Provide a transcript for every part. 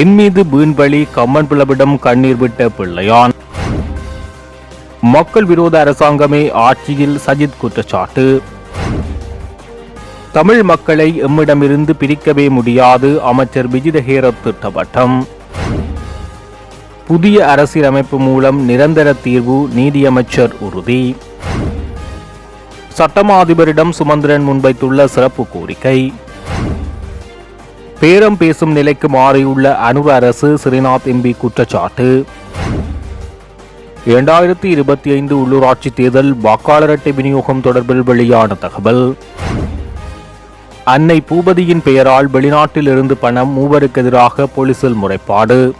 என் மீது வீண்வழி கம்மன் பிளவிடம் கண்ணீர் விட்ட பிள்ளையான். மக்கள் விரோத அரசாங்கமே ஆட்சியில் சஜித் குற்றச்சாட்டு. தமிழ் மக்களை எம்மிடமிருந்து பிரிக்கவே முடியாது அமைச்சர் விஜிதஹேரத் திட்டவட்டம். புதிய அரசியலமைப்பு மூலம் நிரந்தர தீர்வு நீதியமைச்சர் உறுதி. சட்டமா அதிபரிடம் சுமந்திரன் முன்வைத்துள்ள சிறப்பு கோரிக்கை. பேரம் பேசும் நிலைக்கு மாறியுள்ள அனுர அரசு ஸ்ரீநாத் எம்பி குற்றச்சாட்டு. இரண்டாயிரத்தி இருபத்தி ஐந்து உள்ளூராட்சி தேர்தல் வாக்காளர் அட்டை விநியோகம் தொடர்பில் வெளியான தகவல். அன்னை பூபதியின் பெயரால் வெளிநாட்டில் இருந்து பணம் மூவருக்கு எதிராக போலீசில் முறைப்பாடு.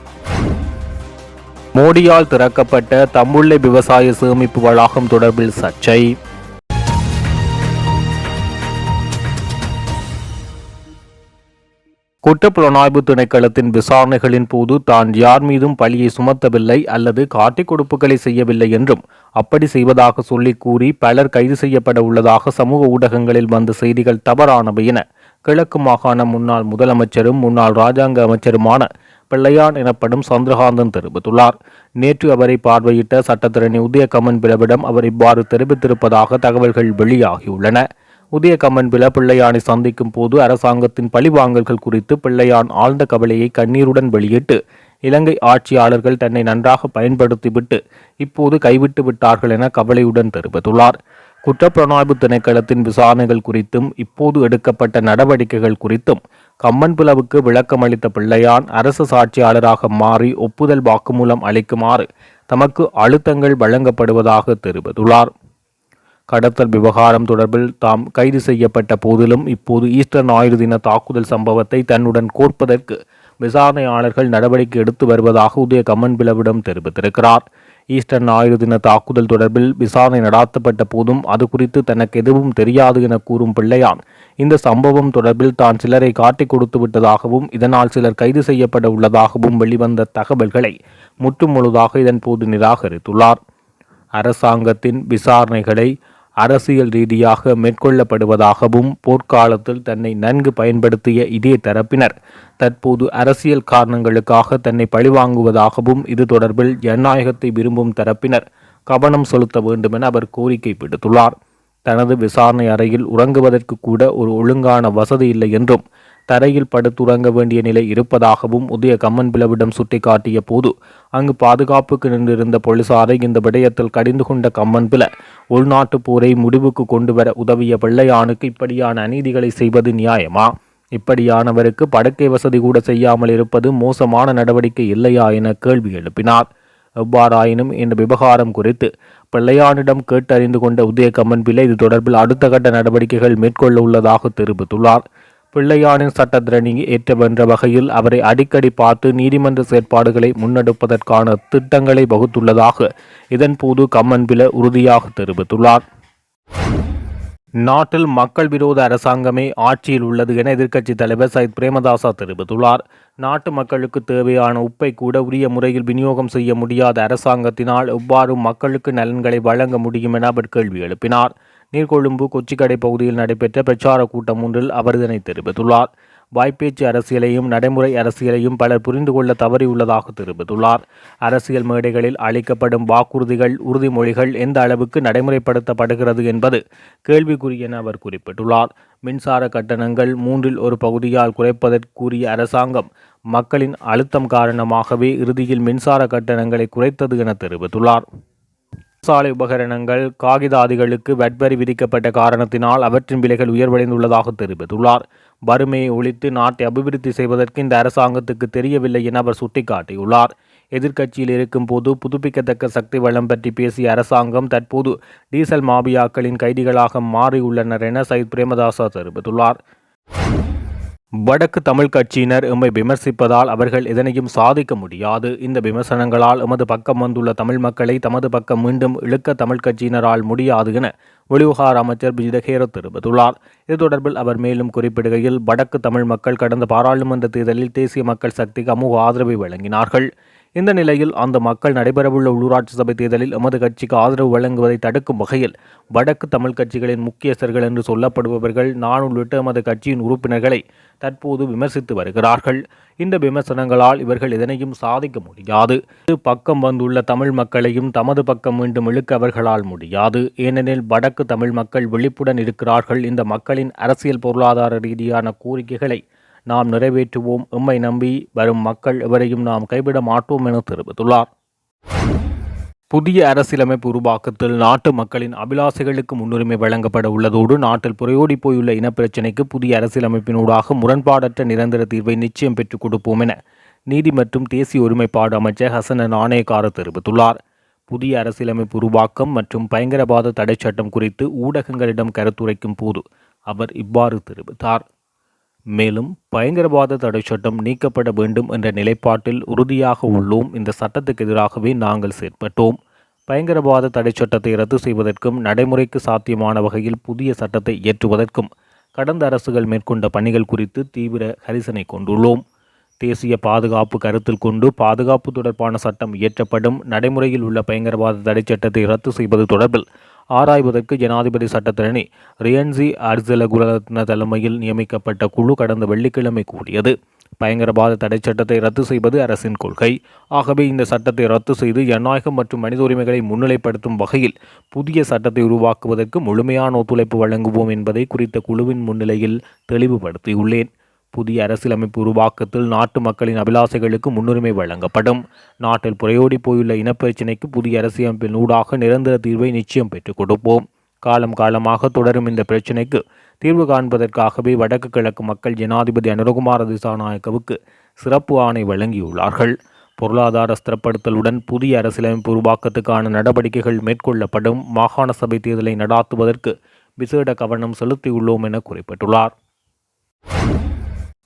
மோடியால் திறக்கப்பட்ட தம்புள்ளை விவசாய சேமிப்பு வளாகம் தொடர்பில் சர்ச்சை. குற்றப்புலனாய்வு திணைக்களத்தின் விசாரணைகளின் போது தான் யார் மீதும் பழியை சுமத்தவில்லை அல்லது காட்டிக் கொடுப்புகளை செய்யவில்லை என்றும் அப்படி செய்வதாக சொல்லி கூறி பலர் கைது செய்யப்பட உள்ளதாக சமூக ஊடகங்களில் வந்த செய்திகள் தவறானவை என கிழக்கு மாகாண முன்னாள் முதலமைச்சரும் முன்னாள் ராஜாங்க அமைச்சருமான பிள்ளையான் எனப்படும் சந்திரகாந்தன் தெரிவித்துள்ளார். நேற்று அவரை பார்வையிட்ட சட்டத்திரணி உதயகமன் பிளவிடம் அவர் இவ்வாறு தெரிவித்திருப்பதாக தகவல்கள் வெளியாகியுள்ளன. உதய கம்மன்பில பிள்ளையானை சந்திக்கும் போது அரசாங்கத்தின் பழிவாங்கல்கள் குறித்து பிள்ளையான் ஆழ்ந்த கவலையை கண்ணீருடன் வெளியிட்டு இலங்கை ஆட்சியாளர்கள் தன்னை நன்றாக பயன்படுத்திவிட்டு இப்போது கைவிட்டு விட்டார்கள் என கவலையுடன் தெரிவித்துள்ளார். குற்றப்புலனாய்வு திணைக்களத்தின் விசாரணைகள் குறித்தும் இப்போது எடுக்கப்பட்ட நடவடிக்கைகள் குறித்தும் கம்மன்பிளவுக்கு விளக்கமளித்த பிள்ளையான் அரசு சாட்சியாளராக மாறி ஒப்புதல் வாக்குமூலம் அளிக்குமாறு தமக்கு அழுத்தங்கள் வழங்கப்படுவதாக தெரிவித்துள்ளார். கடத்தல் விவகாரம் தொடர்பில் தாம் கைது செய்யப்பட்ட போதிலும் இப்போது ஈஸ்டர் ஞாயிறு தின தாக்குதல் சம்பவத்தை தன்னுடன் கோர்ப்பதற்கு விசாரணையாளர்கள் நடவடிக்கை எடுத்து வருவதாக உதய கம்மன்பிளவிடம் தெரிவித்திருக்கிறார். ஈஸ்டர் ஞாயிறு தின தாக்குதல் தொடர்பில் விசாரணை நடாத்தப்பட்ட போதும் அது குறித்து தனக்கு எதுவும் தெரியாது என கூறும் பிள்ளையான் இந்த சம்பவம் தொடர்பில் தான் சிலரை காட்டிக் கொடுத்து விட்டதாகவும் இதனால் சிலர் கைது செய்யப்பட உள்ளதாகவும் வெளிவந்த தகவல்களை முற்றுமுழுதாக இதன்போது நிராகரித்துள்ளார். அரசாங்கத்தின் விசாரணைகளை அரசியல் ரீதியாக மேற்கொள்ளப்படுவதாகவும் போர்க்காலத்தில் தன்னை நன்கு பயன்படுத்திய இதே தரப்பினர் தற்போது அரசியல் காரணங்களுக்காக தன்னை பழிவாங்குவதாகவும் இது தொடர்பில் ஜனநாயகத்தை விரும்பும் தரப்பினர் கவனம் செலுத்த வேண்டுமென அவர் கோரிக்கை விடுத்துள்ளார். தனது விசாரணை அறையில் உறங்குவதற்கு கூட ஒரு ஒழுங்கான வசதி இல்லை என்றும் தரையில் படுத்துறங்க வேண்டிய நிலை இருப்பதாகவும் உதய கம்மன் பிளவிடம் சுட்டிக்காட்டிய போது அங்கு பாதுகாப்புக்கு நின்றிருந்த போலீசாரை இந்த விடயத்தில் கடிந்து கொண்ட கம்மன் பில உள்நாட்டுப் போரை முடிவுக்கு கொண்டு வர உதவிய பிள்ளையானுக்கு இப்படியான அநீதிகளை செய்வது நியாயமா? இப்படியானவருக்கு படுக்கை வசதி கூட செய்யாமல் இருப்பது மோசமான நடவடிக்கை இல்லையா என கேள்வி எழுப்பினார். எவ்வாறாயினும் இந்த விவகாரம் குறித்து பிள்ளையானிடம் கேட்டறிந்து கொண்ட உதய கம்மன் பிள்ளை இது தொடர்பில் அடுத்த கட்ட நடவடிக்கைகள் மேற்கொள்ள உள்ளதாக தெரிவித்துள்ளார். பிள்ளையானின் சட்டத்திரணி ஏற்றவென்ற வகையில் அவரை அடிக்கடி பார்த்து நீதிமன்ற செயற்பாடுகளை முன்னெடுப்பதற்கான திட்டங்களை வகுத்துள்ளதாக இதன்போது கம்மன்பில உறுதியாக தெரிவித்துள்ளார். நாட்டில் மக்கள் விரோத அரசாங்கமே ஆட்சியில் உள்ளது என எதிர்க்கட்சித் தலைவர் சயித் பிரேமதாசா தெரிவித்துள்ளார். நாட்டு மக்களுக்கு தேவையான உப்பை கூட உரிய முறையில் விநியோகம் செய்ய முடியாத அரசாங்கத்தினால் எவ்வாறு மக்களுக்கு நலன்களை வழங்க முடியும் என அவர் கேள்வி எழுப்பினார். நீர்கொழும்பு கொச்சிக்கடை பகுதியில் நடைபெற்ற பிரச்சார கூட்டம் ஒன்றில் அவர் இதனை தெரிவித்துள்ளார். வாய்ப்பேச்சு அரசியலையும் நடைமுறை அரசியலையும் பலர் புரிந்து கொள்ள தவறியுள்ளதாக தெரிவித்துள்ளார். அரசியல் மேடைகளில் அளிக்கப்படும் வாக்குறுதிகள் உறுதிமொழிகள் எந்த அளவுக்கு நடைமுறைப்படுத்தப்படுகிறது என்பது கேள்விக்குறி என அவர் குறிப்பிட்டுள்ளார். மின்சார கட்டணங்கள் மூன்றில் ஒரு பகுதியால் குறைப்பதற்குரிய அரசாங்கம் மக்களின் அழுத்தம் காரணமாகவே இறுதியில் மின்சார கட்டணங்களை குறைத்தது என தெரிவித்துள்ளார். சாலை உபகரணங்கள் காகிதாதிகளுக்கு வட்வரி விதிக்கப்பட்ட காரணத்தினால் அவற்றின் விலைகள் உயர்வடைந்துள்ளதாக தெரிவித்துள்ளார். வறுமையை ஒழித்து நாட்டை அபிவிருத்தி செய்வதற்கு இந்த அரசாங்கத்துக்கு தெரியவில்லை என அவர் சுட்டிக்காட்டியுள்ளார். எதிர்க்கட்சியில் இருக்கும் போது புதுப்பிக்கத்தக்க சக்தி வளம் பற்றி பேசிய அரசாங்கம் தற்போது டீசல் மாபியாக்களின் கைதிகளாக மாறியுள்ளனர் என சயித் பிரேமதாசா தெரிவித்துள்ளார். வடக்கு தமிழ் கட்சியினர் எம்மை விமர்சிப்பதால் அவர்கள் எதனையும் சாதிக்க முடியாது. இந்த விமர்சனங்களால் எமது பக்கம் வந்துள்ள தமிழ் மக்களை தமது பக்கம் மீண்டும் இழுக்க தமிழ் கட்சியினரால் முடியாது என வெளிவிவகார அமைச்சர் விஜிதகேர தெரிவித்துள்ளார். இது தொடர்பில் அவர் மேலும் குறிப்பிடுகையில் வடக்கு தமிழ் மக்கள் கடந்த பாராளுமன்ற தேர்தலில் தேசிய மக்கள் சக்திக்கு அமோக ஆதரவை வழங்கினார்கள். இந்த நிலையில் அந்த மக்கள் நடைபெறவுள்ள உள்ளூராட்சி சபை தேர்தலில் எமது கட்சிக்கு ஆதரவு வழங்குவதை தடுக்கும் வகையில் வடக்கு தமிழ் கட்சிகளின் முக்கியஸ்தர்கள் என்று சொல்லப்படுபவர்கள் நான் உள்ளிட்ட எமது கட்சியின் உறுப்பினர்களை தற்போது விமர்சித்து வருகிறார்கள். இந்த விமர்சனங்களால் இவர்கள் எதனையும் சாதிக்க முடியாது. இது பக்கம் வந்துள்ள தமிழ் மக்களையும் தமது பக்கம் மீண்டும் இழுக்க அவர்களால் முடியாது. ஏனெனில் வடக்கு தமிழ் மக்கள் விழிப்புடன் இருக்கிறார்கள். இந்த மக்களின் அரசியல் பொருளாதார ரீதியான கோரிக்கைகளை நாம் நிறைவேற்றுவோம். எம்மை நம்பி வரும் மக்கள் எவரையும் நாம் கைவிட மாட்டோம் என தெரிவித்துள்ளார். புதிய அரசியலமைப்பு உருவாக்கத்தில் நாட்டு மக்களின் அபிலாசைகளுக்கு முன்னுரிமை வழங்கப்பட உள்ளதோடு நாட்டில் புறையோடி போயுள்ள இனப்பிரச்சினைக்கு புதிய அரசியலமைப்பினூடாக முரண்பாடற்ற நிரந்தர தீர்வை நிச்சயம் பெற்றுக் கொடுப்போம் என நீதி மற்றும் தேசிய ஒருமைப்பாடு அமைச்சர் ஹசன நாணயக்கார தெரிவித்துள்ளார். புதிய அரசியலமைப்பு உருவாக்கம் மற்றும் பயங்கரவாத தடை சட்டம் குறித்து ஊடகங்களிடம் கருத்துரைக்கும் போது அவர் இவ்வாறு தெரிவித்தார். மேலும் பயங்கரவாத தடை சட்டம் நீக்கப்பட வேண்டும் என்ற நிலைப்பாட்டில் உறுதியாக உள்ளோம். இந்த சட்டத்துக்கு எதிராகவே நாங்கள் செயற்பட்டோம். பயங்கரவாத தடை சட்டத்தை ரத்து செய்வதற்கும் நடைமுறைக்கு சாத்தியமான வகையில் புதிய சட்டத்தை இயற்றுவதற்கும் கடந்த அரசுகள் மேற்கொண்ட பணிகள் குறித்து தீவிர கரிசனை கொண்டுள்ளோம். தேசிய பாதுகாப்பு கருத்தில் கொண்டு பாதுகாப்பு தொடர்பான சட்டம் இயற்றப்படும். நடைமுறையில் உள்ள பயங்கரவாத தடை சட்டத்தை ரத்து செய்வது தொடர்பில் ஆராய்வதற்கு ஜனாதிபதி சட்டத்தரணி ரியன்சி அர்சலகுலரத்ன தலைமையில் நியமிக்கப்பட்ட குழு கடந்த வெள்ளிக்கிழமை கூடியது. பயங்கரவாத தடை சட்டத்தை ரத்து செய்வது அரசின் கொள்கை. ஆகவே இந்த சட்டத்தை ரத்து செய்து ஜனநாயகம் மற்றும் மனித உரிமைகளை முன்னிலைப்படுத்தும் வகையில் புதிய சட்டத்தை உருவாக்குவதற்கு முழுமையான ஒத்துழைப்பு வழங்குவோம் என்பதை குறித்த குழுவின் முன்னிலையில் தெளிவுபடுத்தியுள்ளேன். புதிய அரசியலமைப்பு உருவாக்கத்தில் நாட்டு மக்களின் அபிலாசைகளுக்கு முன்னுரிமை வழங்கப்படும். நாட்டில் புறையோடி போயுள்ள இனப்பிரச்சினைக்கு புதிய அரசியலமைப்பின் ஊடாக நிரந்தர தீர்வை நிச்சயம் பெற்றுக் கொடுப்போம். காலம் காலமாக தொடரும் இந்த பிரச்சினைக்கு தீர்வு காண்பதற்காகவே வடக்கு கிழக்கு மக்கள் ஜனாதிபதி அனுரகுமார திசாநாயக்கவுக்கு சிறப்பு ஆணை வழங்கியுள்ளார்கள். பொருளாதார ஸ்திரப்படுத்தலுடன் புதிய அரசியலமைப்பு உருவாக்கத்துக்கான நடவடிக்கைகள் மேற்கொள்ளப்படும். மாகாண சபை தேர்தலை நடாத்துவதற்கு விசேட கவனம் செலுத்தியுள்ளோம் என குறிப்பிட்டுள்ளார்.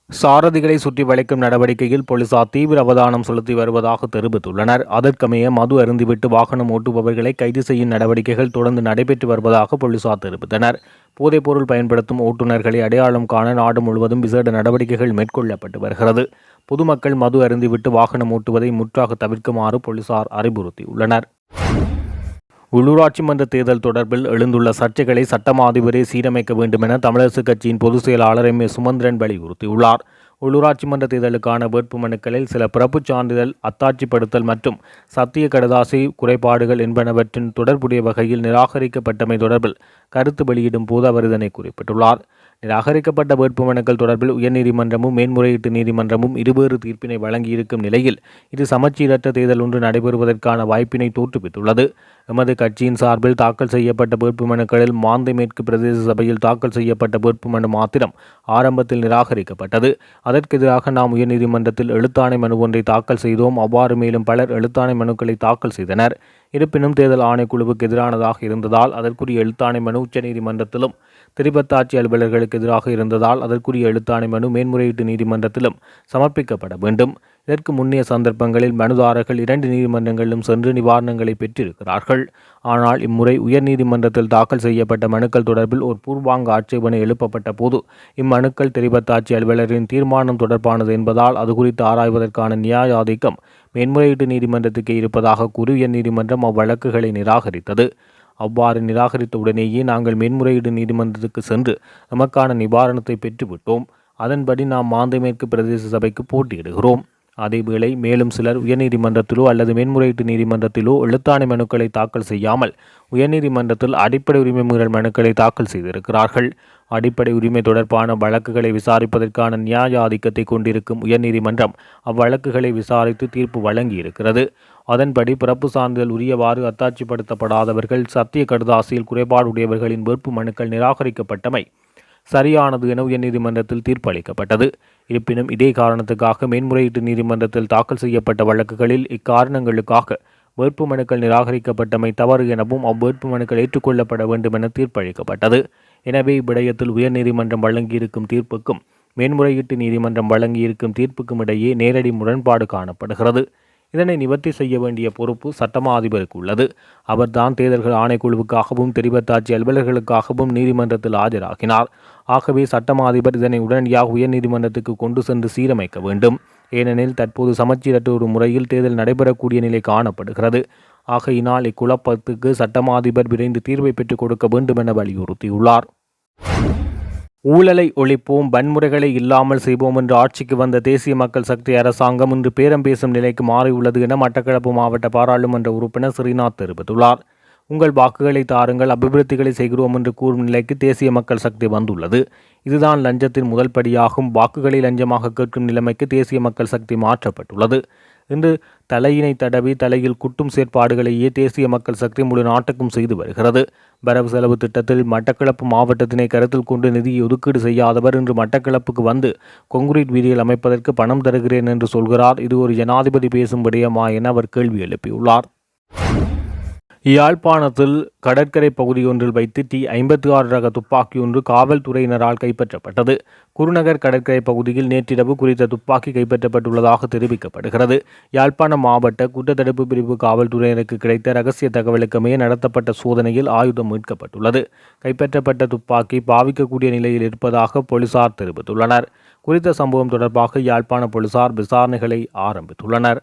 சாரதிகளை சுற்றி வளைக்கும் நடவடிக்கையில் போலீசார் தீவிர அவதானம் செலுத்தி வருவதாக தெரிவித்துள்ளனர். அதற்கமைய மது அருந்திவிட்டு வாகனம் ஓட்டுபவர்களை கைது செய்யும் நடவடிக்கைகள் தொடர்ந்து நடைபெற்று வருவதாக போலீசார் தெரிவித்தனர். போதைப்பொருள் பயன்படுத்தும் ஓட்டுநர்களை அடையாளம் காண நாடு முழுவதும் விசேட நடவடிக்கைகள் மேற்கொள்ளப்பட்டு வருகிறது. பொதுமக்கள் மது அருந்திவிட்டு வாகனம் ஓட்டுவதை முற்றாக தவிர்க்குமாறு போலீசார் அறிவுறுத்தியுள்ளனர். உள்ளூராட்சி மன்ற தேர்தல் தொடர்பில் எழுந்துள்ள சர்ச்சைகளை சட்டமா அதிபரே சீரமைக்க வேண்டும் என தமிழரசு கட்சியின் பொதுச் செயலாளர் எம் ஏ சுமந்திரன் வலியுறுத்தியுள்ளார். உள்ளூராட்சி மன்ற தேர்தலுக்கான வேட்பு மனுக்களில் சில பிறப்பு சான்றிதழ் அத்தாட்சிப்படுத்தல் மற்றும் சத்திய கடதாசி குறைபாடுகள் என்பனவற்றின் தொடர்புடைய வகையில் நிராகரிக்கப்பட்டமை தொடர்பில் கருத்து வெளியிடும் போது அவர் இதனை குறிப்பிட்டுள்ளார். நிராகரிக்கப்பட்ட வேட்புமனுக்கள் தொடர்பில் உயர்நீதிமன்றமும் மேன்முறையீட்டு நீதிமன்றமும் இருவேறு தீர்ப்பினை வழங்கியிருக்கும் நிலையில் இது சமச்சீரற்ற தேர்தல் ஒன்று நடைபெறுவதற்கான வாய்ப்பினை தோற்றுவித்துள்ளது. எமது கட்சியின் சார்பில் தாக்கல் செய்யப்பட்ட வேட்புமனுக்களில் மாந்தை மேற்கு பிரதேச சபையில் தாக்கல் செய்யப்பட்ட வேட்புமனு மாத்திரம் ஆரம்பத்தில் நிராகரிக்கப்பட்டது. அதற்கு எதிராக நாம் உயர்நீதிமன்றத்தில் எழுத்தாணை மனு ஒன்றை தாக்கல் செய்தோம். அவ்வாறு மேலும் பலர் எழுத்தாணை மனுக்களை தாக்கல் செய்தனர். இருப்பினும் தேர்தல் ஆணைக்குழுவுக்கு எதிரானதாக இருந்ததால் அதற்குரிய எழுத்தாணை மனு உச்சநீதிமன்றத்திலும் திரிபத்தாட்சி அலுவலர்களுக்கு எதிராக இருந்ததால் அதற்குரிய எழுத்தாணை மனு மேன்முறையீட்டு நீதிமன்றத்திலும் சமர்ப்பிக்கப்பட வேண்டும். இதற்கு முன்னைய சந்தர்ப்பங்களில் மனுதாரர்கள் இரண்டு நீதிமன்றங்களிலும் சென்று நிவாரணங்களை பெற்றிருக்கிறார்கள். ஆனால் இம்முறை உயர்நீதிமன்றத்தில் தாக்கல் செய்யப்பட்ட மனுக்கள் தொடர்பில் ஒரு பூர்வாங்க ஆட்சேபனை எழுப்பப்பட்ட போது இம்மனுக்கள் திரிபத்தாட்சி அலுவலரின் தீர்மானம் தொடர்பானது என்பதால் அது குறித்து ஆராய்வதற்கான நியாய ஆதிக்கம் மேன்முறையீட்டு நீதிமன்றத்துக்கே இருப்பதாக கூறி உயர்நீதிமன்றம் அவ்வழக்குகளை நிராகரித்தது. அவ்வாறு நிராகரித்த உடனேயே நாங்கள் மேன்முறையீடு நீதிமன்றத்துக்கு சென்று நமக்கான நிவாரணத்தை பெற்றுவிட்டோம். அதன்படி நாம் மாந்தை மேற்கு பிரதேச சபைக்கு போட்டியிடுகிறோம். அதேவேளை மேலும் சிலர் உயர்நீதிமன்றத்திலோ அல்லது மேன்முறையீட்டு நீதிமன்றத்திலோ எழுத்தாணை மனுக்களை தாக்கல் செய்யாமல் உயர்நீதிமன்றத்தில் அடிப்படை உரிமை மீறல் மனுக்களை தாக்கல் செய்திருக்கிறார்கள். அடிப்படை உரிமை தொடர்பான வழக்குகளை விசாரிப்பதற்கான நியாய ஆதிக்கத்தை கொண்டிருக்கும் உயர்நீதிமன்றம் அவ்வழக்குகளை விசாரித்து தீர்ப்பு வழங்கியிருக்கிறது. அதன்படி பிறப்பு சான்றிதழ் உரியவாறு அத்தாட்சிப்படுத்தப்படாதவர்கள் சத்திய கடுதாசியில் குறைபாடுடையவர்களின் வேட்பு மனுக்கள் நிராகரிக்கப்பட்டமை சரியானது என உயர்நீதிமன்றத்தில் தீர்ப்பு அளிக்கப்பட்டது இருப்பினும் இதே காரணத்துக்காக மேன்முறையீட்டு நீதிமன்றத்தில் தாக்கல் செய்யப்பட்ட வழக்குகளில் இக்காரணங்களுக்காக வேட்பு மனுக்கள் நிராகரிக்கப்பட்டமை தவறு எனவும் அவ்வேட்பு மனுக்கள் ஏற்றுக்கொள்ளப்பட வேண்டும் என தீர்ப்பளிக்கப்பட்டது. எனவே இவ்விடயத்தில் உயர்நீதிமன்றம் வழங்கியிருக்கும் தீர்ப்புக்கும் மேன்முறையீட்டு நீதிமன்றம் வழங்கியிருக்கும் தீர்ப்புக்கும் இடையே நேரடி முரண்பாடு காணப்படுகிறது. இதனை நிவர்த்தி செய்ய வேண்டிய பொறுப்பு சட்டமா அதிபருக்கு உள்ளது. அவர்தான் தேர்தல்கள் ஆணைக்குழுவுக்காகவும் தெரிவத்தாட்சி அலுவலர்களுக்காகவும் நீதிமன்றத்தில் ஆஜராகினார். ஆகவே சட்டமா அதிபர் இதனை உடனடியாக உயர்நீதிமன்றத்துக்கு கொண்டு சென்று சீரமைக்க வேண்டும். ஏனெனில் தற்போது சமச்சீரற்ற ஒரு முறையில் தேர்தல் நடைபெறக்கூடிய நிலை காணப்படுகிறது. ஆகையினால் இக்குழப்பத்துக்கு சட்டமாதிபர் விரைந்து தீர்வை பெற்றுக் கொடுக்க வேண்டும் என வலியுறுத்தியுள்ளார். ஊழலை ஒழிப்போம் வன்முறைகளை இல்லாமல் செய்வோம் என்று ஆட்சிக்கு வந்த தேசிய மக்கள் சக்தி அரசாங்கம் இன்று பேரம் பேசும் நிலைக்கு மாறியுள்ளது என மட்டக்களப்பு மாவட்ட பாராளுமன்ற உறுப்பினர் ஸ்ரீநாத் தெரிவித்துள்ளார். உங்கள் வாக்குகளை தாருங்கள் அபிவிருத்திகளை செய்கிறோம் என்று கூறும் நிலைக்கு தேசிய மக்கள் சக்தி வந்துள்ளது. இதுதான் லஞ்சத்தின் முதல் படியாகும். வாக்குகளை லஞ்சமாக கேட்கும் நிலைமைக்கு தேசிய மக்கள் சக்தி மாற்றப்பட்டுள்ளது. இன்று தலையினை தடவி தலையில் குட்டும் செயற்பாடுகளையே தேசிய மக்கள் சக்தி முழு நாட்டுக்கும் செய்து வருகிறது. வரவு செலவு திட்டத்தில் மட்டக்களப்பு மாவட்டத்தினை கருத்தில் கொண்டு நிதியை ஒதுக்கீடு செய்யாதவர் இன்று மட்டக்களப்புக்கு வந்து கொங்குரீட் வீதியில் அமைப்பதற்கு பணம் தருகிறேன் என்று சொல்கிறார். இது ஒரு ஜனாதிபதி பேசும் விடயமா என அவர் கேள்வி எழுப்பியுள்ளார். யாழ்ப்பாணத்தில் கடற்கரை பகுதியொன்றில் வைத்து டி ஐம்பத்தி ஆறு ரக துப்பாக்கி ஒன்று காவல்துறையினரால் கைப்பற்றப்பட்டது. குருநகர் கடற்கரை பகுதியில் நேற்றிரவு குறித்த துப்பாக்கி கைப்பற்றப்பட்டுள்ளதாக தெரிவிக்கப்படுகிறது. யாழ்ப்பாணம் மாவட்ட குற்றத்தடுப்பு பிரிவு காவல்துறையினருக்கு கிடைத்த ரகசிய தகவலுக்குமே நடத்தப்பட்ட சோதனையில் ஆயுதம் மீட்கப்பட்டுள்ளது. கைப்பற்றப்பட்ட துப்பாக்கி பாவிக்கக்கூடிய நிலையில் இருப்பதாக போலீசார் தெரிவித்துள்ளனர். குறித்த சம்பவம் தொடர்பாக யாழ்ப்பாண போலீசார் விசாரணைகளை ஆரம்பித்துள்ளனர்.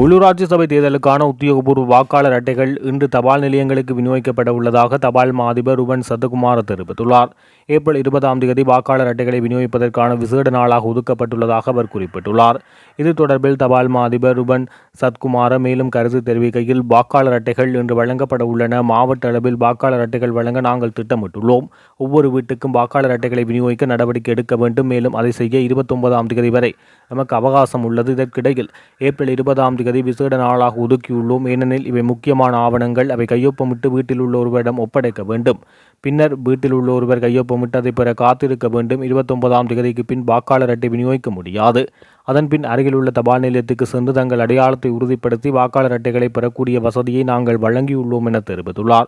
உள்ளூராட்சி சபை தேர்தலுக்கான உத்தியோகபூர்வ வாக்காளர் அட்டைகள் இன்று தபால் நிலையங்களுக்கு விநியோகிக்கப்பட உள்ளதாக தபால் மா அதிபர் ருபன் சத்தகுமார் தெரிவித்துள்ளார். ஏப்ரல் இருபதாம் தேதி வாக்காளர் அட்டைகளை விநியோகிப்பதற்கான விசேட நாளாக ஒதுக்கப்பட்டுள்ளதாக அவர் குறிப்பிட்டுள்ளார். இது தொடர்பில் தபால் மா அதிபர் ருபன் சத்குமார மேலும் கருத்து தெரிவிக்கையில் வாக்காளர் அட்டைகள் இன்று வழங்கப்பட உள்ளன. மாவட்ட அளவில் வாக்காளர் அட்டைகள் வழங்க நாங்கள் திட்டமிட்டுள்ளோம். ஒவ்வொரு வீட்டுக்கும் வாக்காளர் அட்டைகளை விநியோகிக்க நடவடிக்கை எடுக்க வேண்டும். மேலும் அதை செய்ய இருபத்தொன்பதாம் தேதி வரை நமக்கு அவகாசம் உள்ளது. இதற்கிடையில் ஏப்ரல் இருபதாம் தேதி விசேட நாளாக ஒதுக்கியுள்ளோம். ஏனெனில் இவை முக்கியமான ஆவணங்கள். அவை கையொப்பமிட்டு வீட்டில் உள்ள ஒருவரிடம் ஒப்படைக்க வேண்டும். பின்னர் வீட்டில் உள்ள ஒருவர் கையொப்பமிட்டு பெற காத்திருக்க வேண்டும். இருபத்தொன்பதாம் தேதிக்கு பின் வாக்காளர் அட்டை விநியோகிக்க முடியாது. அதன் பின் அருகில் உள்ள தபால் நிலையத்துக்கு சென்று தங்கள் அடையாளத்தை உறுதிப்படுத்தி வாக்காளர் அட்டைகளை பெறக்கூடிய வசதியை நாங்கள் வழங்கியுள்ளோம் என தெரிவித்துள்ளார்.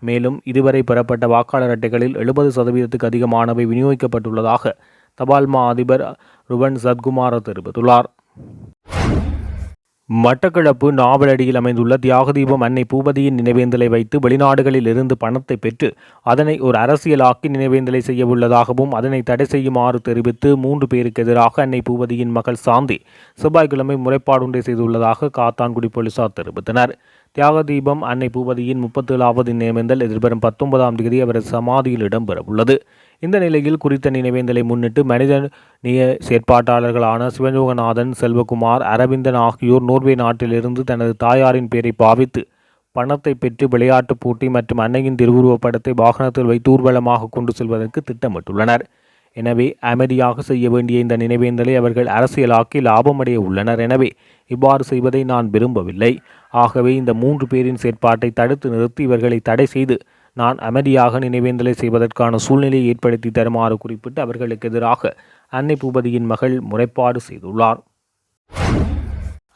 மேலும் இதுவரை பெறப்பட்ட வாக்காளர் அட்டைகளில் எழுபது சதவீதத்துக்கு அதிகமானவை விநியோகிக்கப்பட்டுள்ளதாக தபால் மா அதிபர் ருவன் சத்குமார தெரிவித்துள்ளார். மட்டக்களப்பு நாவலடியில் அமைந்துள்ள தியாகதீபம் அன்னை பூபதியின் நினைவேந்தலை வைத்து வெளிநாடுகளில் இருந்து பணத்தை பெற்று அதனை ஒரு அரசியலாக்கி நினைவேந்தலை செய்ய உள்ளதாகவும் அதனை தடை செய்யுமாறு தெரிவித்து மூன்று பேருக்கு எதிராக அன்னை பூபதியின் மகள் சாந்தி செவ்வாய்க்கிழமை முறைப்பாடொன்றை செய்துள்ளதாக காத்தான்குடி போலீசார் தெரிவித்தனர். தியாகதீபம் அன்னை பூபதியின் முப்பத்தேழாவது நினைவேந்தல் எதிர்வரும் பத்தொன்பதாம் தேதி அவரது சமாதியில் இடம்பெறவுள்ளது. இந்த நிலையில் குறித்த நினைவேந்தலை முன்னிட்டு மனித நிய செயற்பாட்டாளர்களான சிவஜோகநாதன் செல்வகுமார் அரவிந்தன் ஆகியோர் நோர்வே நாட்டிலிருந்து தனது தாயாரின் பெயரை பாவித்து பணத்தை பெற்று விளையாட்டுப் போட்டி மற்றும் அன்னையின் திருவுருவப்படத்தை வாகனத்தில் வைத்து ஊர்வலமாக கொண்டு செல்வதற்கு திட்டமிட்டுள்ளனர். எனவே அமைதியாக செய்ய வேண்டிய இந்த நினைவேந்தலை அவர்கள் அரசியலாக்கி லாபமடைய உள்ளனர். எனவே இவ்வாறு செய்வதை நான் விரும்பவில்லை. ஆகவே இந்த மூன்று பேரின் செயற்பாட்டை தடுத்து நிறுத்தி இவர்களை தடை செய்து நான் அமைதியாக நினைவேந்தலை செய்வதற்கான சூழ்நிலையை ஏற்படுத்தி தருமாறு குறிப்பிட்டு அவர்களுக்கு எதிராக அன்னை பூபதியின் மகள் முறைப்பாடு செய்துள்ளார்.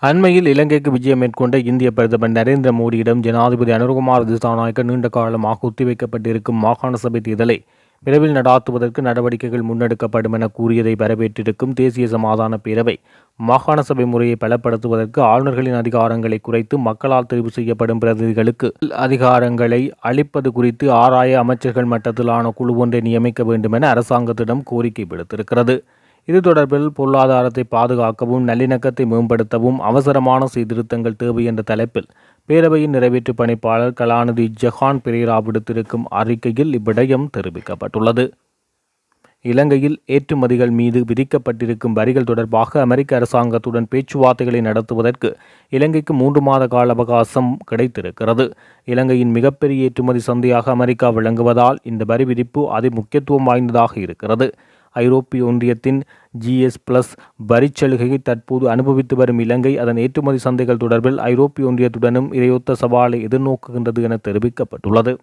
அண்மையில் இலங்கைக்கு விஜயம் மேற்கொண்ட இந்திய பிரதமர் நரேந்திர மோடியிடம் ஜனாதிபதி அனுர்குமார் திசாநாயக்க நீண்ட காலமாக ஒத்திவைக்கப்பட்டிருக்கும் மாகாண சபை தேர்தலை விரைவில் நடாத்துவதற்கு நடவடிக்கைகள் முன்னெடுக்கப்படும் என கூறியதை வரவேற்றிருக்கும் தேசிய சமாதான பேரவை மாகாண சபை முறையை பலப்படுத்துவதற்கு ஆளுநர்களின் அதிகாரங்களை குறைத்து மக்களால் தெரிவு செய்யப்படும் பிரதிநிதிகளுக்கு அதிகாரங்களை அளிப்பது குறித்து ஆராய அமைச்சர்கள் மட்டத்திலான குழு ஒன்றை நியமிக்க வேண்டும் என அரசாங்கத்திடம் கோரிக்கை விடுத்திருக்கிறது. இது தொடர்பில் பொருளாதாரத்தை பாதுகாக்கவும் நல்லிணக்கத்தை மேம்படுத்தவும் அவசரமான சீர்திருத்தங்கள் தேவை என்ற தலைப்பில் பேரவையின் நிறைவேற்று பணிப்பாளர் கலாநிதி ஜஹான் பிரேரா விடுத்திருக்கும் அறிக்கையில் இவ்விடயம் தெரிவிக்கப்பட்டுள்ளது. இலங்கையில் ஏற்றுமதிகள் மீது விதிக்கப்பட்டிருக்கும் வரிகள் தொடர்பாக அமெரிக்க அரசாங்கத்துடன் பேச்சுவார்த்தைகளை நடத்துவதற்கு இலங்கைக்கு மூன்று மாத கால அவகாசம் கிடைத்திருக்கிறது. இலங்கையின் மிகப்பெரிய ஏற்றுமதி சந்தையாக அமெரிக்கா விளங்குவதால் இந்த வரி விதிப்பு அதிமுக்கியத்துவம் வாய்ந்ததாக இருக்கிறது. ஐரோப்பிய ஒன்றியத்தின் ஜிஎஸ் பிளஸ் வரிச்சலுகையை தற்போது அனுபவித்து வரும் இலங்கை அதன் ஏற்றுமதி சந்தைகள் தொடர்பில் ஐரோப்பிய ஒன்றியத்துடனும் இதையொத்த சவாலை எதிர்நோக்குகின்றது என தெரிவிக்கப்பட்டுள்ளது.